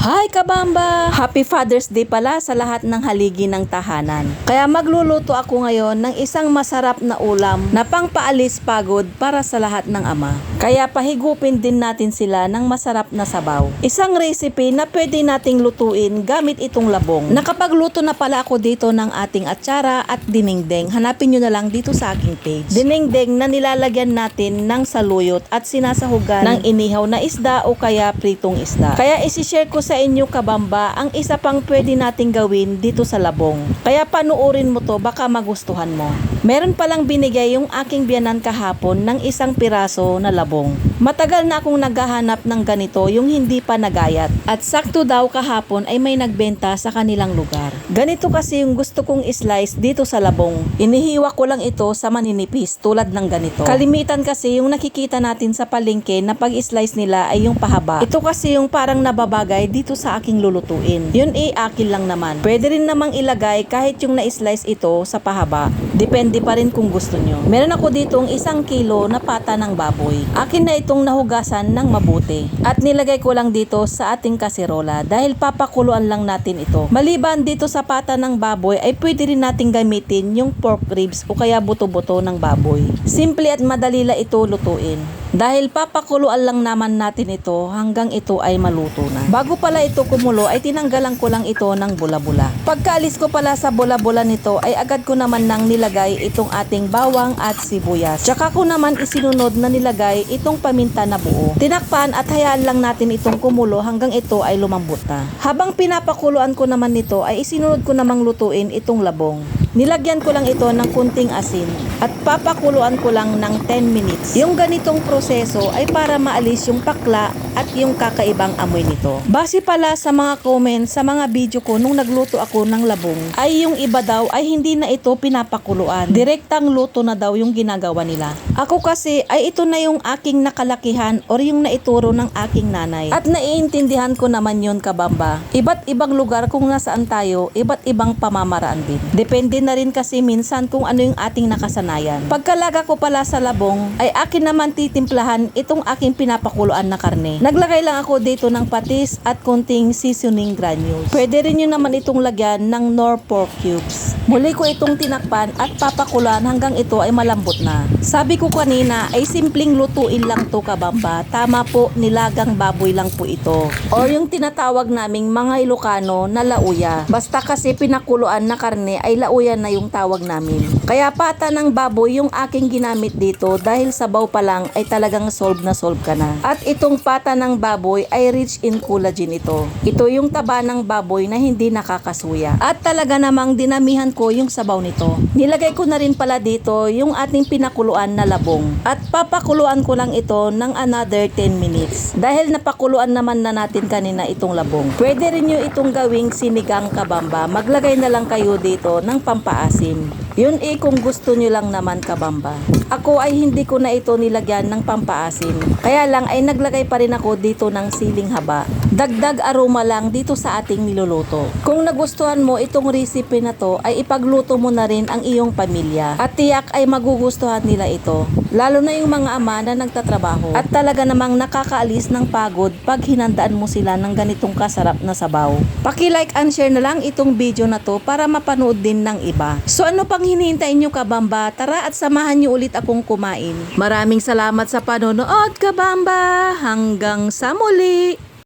Hi Kabamba! Happy Father's Day pala sa lahat ng haligi ng tahanan. Kaya magluluto ako ngayon ng isang masarap na ulam na pangpaalis pagod para sa lahat ng ama. Kaya pahigupin din natin sila ng masarap na sabaw. Isang recipe na pwede nating lutuin gamit itong labong. Nakapagluto na pala ako dito ng ating atsara at dinengdeng. Hanapin nyo na lang dito sa aking page. Dinengdeng na nilalagyan natin ng saluyot at sinasahugan ng inihaw na isda o kaya pritong isda. Kaya isishare ko sa inyo kabamba ang isa pang pwede nating gawin dito sa labong. Kaya panuorin mo to baka magustuhan mo. Meron palang binigay yung aking biyanan kahapon ng isang piraso na labong. Matagal na akong naghahanap ng ganito yung hindi pa nagayat. At sakto daw kahapon ay may nagbenta sa kanilang lugar. Ganito kasi yung gusto kong slice dito sa labong. Inihiwa ko lang ito sa maninipis tulad ng ganito. Kalimitan kasi yung nakikita natin sa palengke na pag-slice nila ay yung pahaba. Ito kasi yung parang nababagay dito sa aking lulutuin. Yun eh akin lang naman. Pwede rin namang ilagay kahit yung na-slice ito sa pahaba. Depende pa rin kung gusto nyo. Meron ako ditong isang kilo na pata ng baboy. Akin na itong nahugasan ng mabuti. At nilagay ko lang dito sa ating kaserola dahil papakuluan lang natin ito. Maliban dito sa pata ng baboy ay pwede rin nating gamitin yung pork ribs o kaya buto-buto ng baboy. Simple at madali la ito lutuin. Dahil papakuluan lang naman natin ito hanggang ito ay maluto na. Bago pala ito kumulo ay tinanggalan ko lang ito ng bula-bula. Pagkaalis ko pala sa bula-bula nito ay agad ko naman nang nilagay itong ating bawang at sibuyas. Tsaka ko naman isinunod na nilagay itong paminta na buo. Tinakpan at hayaan lang natin itong kumulo hanggang ito ay lumambot na. Habang pinapakuluan ko naman nito ay isinunod ko namang lutuin itong labong. Nilagyan ko lang ito ng kunting asin at papakuluan ko lang ng 10 minutes. Yung ganitong proseso ay para maalis yung pakla at yung kakaibang amoy nito. Base pala sa mga comments sa mga video ko nung nagluto ako ng labong ay yung iba daw ay hindi na ito pinapakuluan. Direktang luto na daw yung ginagawa nila. Ako kasi ay ito na yung aking nakalakihan or yung naituro ng aking nanay. At naiintindihan ko naman yon kabamba. Iba't ibang lugar kung nasaan tayo, iba't ibang pamamaraan din. Depende na rin kasi minsan kung ano yung ating nakasanayan. Pagkalaga ko pala sa labong, ay akin naman titimplahan itong aking pinapakuluan na karne. Naglagay lang ako dito ng patis at konting seasoning granules. Pwede rin nyo naman itong lagyan ng nor pork cubes. Muli ko itong tinakpan at papakuluan hanggang ito ay malambot na. Sabi ko kanina ay simpleng lutuin lang to kabamba. Tama po, nilagang baboy lang po ito. Or yung tinatawag naming mga Ilocano na lauya. Basta kasi pinakuluan na karne ay lauya na yung tawag namin. Kaya pata ng baboy yung aking ginamit dito dahil sabaw pa lang ay talagang solve na solve ka na. At itong pata ng baboy ay rich in collagen ito. Ito yung taba ng baboy na hindi nakakasuya. At talaga namang dinamihan ko yung sabaw nito. Nilagay ko na rin pala dito yung ating pinakuluan na labong. At papakuluan ko lang ito ng another 10 minutes. Dahil napakuluan naman na natin kanina itong labong. Pwede rin nyo itong gawing sinigang kabamba. Maglagay na lang kayo dito ng pampaasim. Yun eh kung gusto nyo lang naman kabamba. Ako ay hindi ko na ito nilagyan ng pampaasim. Kaya lang ay naglagay pa rin ako dito ng siling haba. Dagdag aroma lang dito sa ating niluluto. Kung nagustuhan mo itong recipe na to ay ipagluto mo na rin ang iyong pamilya. At tiyak ay magugustuhan nila ito. Lalo na yung mga ama na nagtatrabaho. At talaga namang nakakaalis ng pagod pag hinandaan mo sila ng ganitong kasarap na sabaw. Paki-like and share na lang itong video na to para mapanood din ng iba. So ano pang hinihintay nyo kabamba? Tara at samahan nyo ulit akong kumain. Maraming salamat sa panonood kabamba. Hanggang sa muli!